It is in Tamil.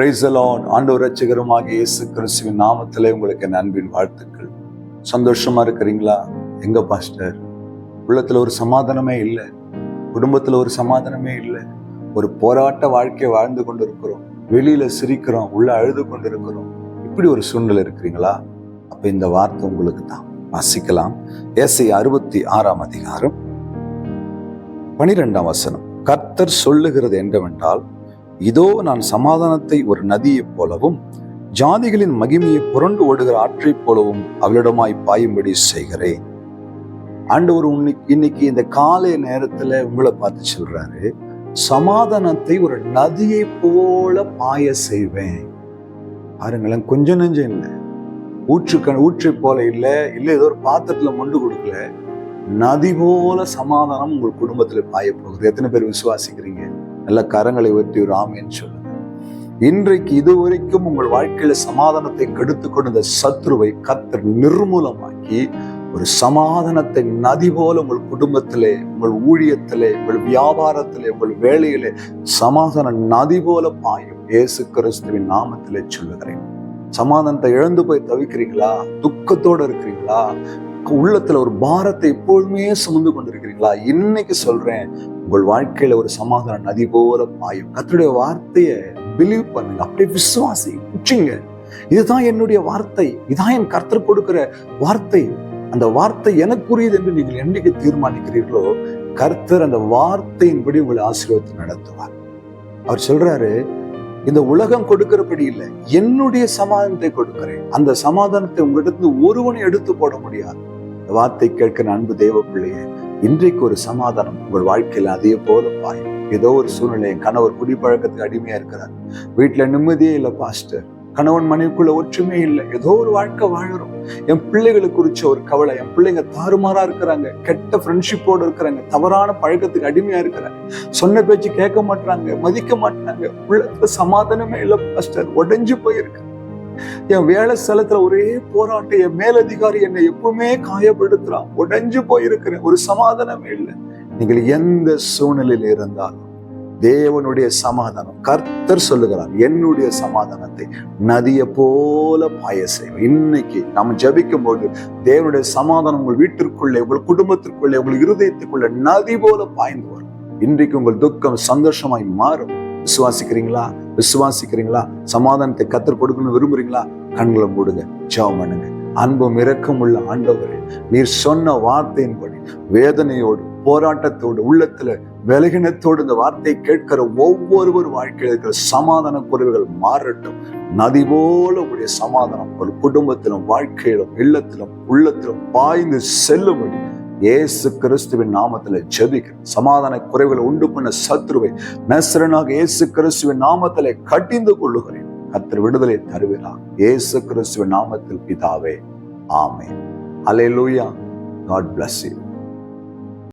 பிரைசலான் ஆண்டவர் ரட்சகருமாக இயேசு கிறிஸ்துவின் நாமத்தில் உங்களுக்கு என் அன்பின் வாழ்த்துக்கள். சந்தோஷமா இருக்கிறீங்களா? எங்க பாஸ்டர் உள்ளத்துல ஒரு சமாதானமே இல்லை. குடும்பத்துல ஒரு சமாதானமே இல்லை. ஒரு போராட்ட வாழ்க்கையை வாழ்ந்து கொண்டு இருக்கிறோம் வெளியில சிரிக்கிறோம். உள்ள அழுது கொண்டு இருக்கிறோம் இப்படி ஒரு சூழ்நிலை இருக்கிறீங்களா? அப்ப இந்த வார்த்தை உங்களுக்கு தான். வாசிக்கலாம். ஏசை அறுபத்தி ஆறாம் அதிகாரம். பனிரெண்டாம் வசனம். கர்த்தர் சொல்லுகிறது என்னவென்றால் இதோ நான் சமாதானத்தை ஒரு நதியைப் போலவும் ஜாதிகளின் மகிமையை புரண்டு ஓடுகிற ஆற்றைப் போலவும் அவளிடமாய் பாயும்படி செய்கிறேன். ஆண்டவர் உன்னைக்கு இன்னைக்கு இந்த காலை நேரத்துல உங்களை பார்த்து சொல்றாரு சமாதானத்தை ஒரு நதியை போல பாய செய்வேன். பாருங்களேன் கொஞ்சம் நெஞ்சம் இல்லை. ஊற்றுக்கண் ஊற்றை போல இல்லை இல்லை ஏதோ ஒரு பாத்திரத்துல மொண்டு கொடுக்கல. நதி போல சமாதானம் உங்கள் குடும்பத்துல பாய போகுது. எத்தனை பேர் விசுவாசிக்கிறீங்க? நல்ல கரங்களை உயர்த்தி ஒரு ஆமேன்னு சொல்லுங்க. இன்றைக்கு இதுவரைக்கும் உங்கள் வாழ்க்கையில சமாதானத்தை கெடுத்து கொண்ட சத்ருவை கத்தர் நிர்மூலமாக்கி ஒரு சமாதானத்தை நதி போல உங்கள் குடும்பத்திலே உங்கள் ஊழியத்திலே உங்கள் வியாபாரத்திலே உங்கள் வேலையிலே சமாதான நதி போல பாயும் இயேசு கிறிஸ்துவின் நாமத்திலே சொல்லுகிறேன். சமாதானத்தை இழந்து போய் தவிக்கிறீங்களா துக்கத்தோட இருக்கிறீங்களா உள்ளத்துல ஒரு பாரத்தை எப்பொழுதுமே சுமந்து கொண்டிருக்கிறீங்களா? இன்னைக்கு சொல்றேன் உங்கள் வாழ்க்கையில ஒரு சமாதான நதி போல பாயும். கத்தருடைய வார்த்தையை பிலீவ் பண்ணுங்க. அப்படியே விசுவாசி உச்சிங்க இதுதான் என்னுடைய வார்த்தை. இதான் என் கர்த்தர் கொடுக்கிற வார்த்தை. அந்த வார்த்தை எனக்குரியது என்று நீங்கள் என்னைக்கு தீர்மானிக்கிறீர்களோ கர்த்தர் அந்த வார்த்தையின்படி உங்களை ஆசீர்வத்தை நடத்துவார். அவர் சொல்றாரு இந்த உலகம் கொடுக்கிறபடி இல்லை. என்னுடைய சமாதானத்தை கொடுக்கிறேன். அந்த சமாதானத்தை உங்களிடத்து ஒருவனை எடுத்து போட முடியாது. இந்த வார்த்தை கேட்கிற அன்பு தேவ பிள்ளையே இன்றைக்கு ஒரு சமாதானம் உங்கள் வாழ்க்கையில அதே போல பாயும். ஏதோ ஒரு சூழ்நிலை கணவர் குடிப்பழக்கத்துக்கு அடிமையா இருக்கிறார். வீட்டுல நிம்மதியே இல்லை பாஸ்டர். கணவன் மனைவிக்குள்ள ஒற்றுமே இல்லை. ஏதோ ஒரு வாழ்க்கை வாழறோம். என் பிள்ளைகளுக்கு குறிச்ச ஒரு கவலை என் பிள்ளைங்க தாறுமாறா இருக்கிறாங்க. கெட்ட ஃப்ரெண்ட்ஷிப்போடு இருக்கிறாங்க. தவறான பழக்கத்துக்கு அடிமையா இருக்கிறாங்க. சொன்ன பேச்சு கேட்க மாட்டாங்க மதிக்க மாட்டாங்க உள்ளத்துல சமாதானமே இல்லை பாஸ்டர் உடைஞ்சு போயிருக்கு. என் வேலை ஸ்தலத்துல ஒரே போராட்டம் என் மேலதிகாரி என்னை எப்பவுமே காயப்படுத்துறான். உடைஞ்சு போயிருக்கிறேன். ஒரு சமாதானமே இல்லை. நீங்கள் எந்த சூழ்நிலையில் இருந்தாலும் தேவனுடைய சமாதானம். கர்த்தர் சொல்லுகிறார் என்னுடைய சமாதானத்தை நதியை போல பாய செய்வேன். இன்னைக்கு நாம் ஜபிக்கும் போது தேவனுடைய சமாதானம் உங்கள் வீட்டிற்குள்ளே உங்கள் குடும்பத்திற்குள்ளே உங்கள் இருதயத்துக்குள்ளே நதி போல பாய்ந்து வரும். இன்றைக்கு உங்கள் துக்கம் சந்தோஷமாய் மாறும். விசுவாசிக்கிறீங்களா? விசுவாசிக்கிறீங்களா? சமாதானத்தை கத்தர் கொடுக்கணும்னு விரும்புறீங்களா? கண்களை மூடுங்க ஜெபம் பண்ணுங்க. அன்பும் இரக்கம் உள்ள ஆண்டவரே நீர் சொன்ன வார்த்தையின்படி வேதனையோடு போராட்டத்தோடு உள்ளத்துல விலகினத்தோடு இந்த வார்த்தையை கேட்கிற ஒவ்வொருவர் வாழ்க்கையில் இருக்கிற சமாதான குறைவுகள் மாறட்டும். நதி போல உடைய சமாதானம் ஒரு குடும்பத்திலும் வாழ்க்கையிலும் இல்லத்திலும் உள்ளத்திலும் பாய்ந்து செல்லும்படி இயேசு கிறிஸ்துவின் நாமத்துல ஜெபிக்கிறேன் சமாதான குறைவுகளை உண்டு பண்ண சத்ருவை நசரனாக இயேசு கிறிஸ்துவின் நாமத்திலே கட்டிந்து கொள்ளுகிறேன். கத்தர் விடுதலை தருவினா இயேசு கிறிஸ்துவின் நாமத்தில் பிதாவே ஆமே அலையலூயா காட் பிளஸ் யூ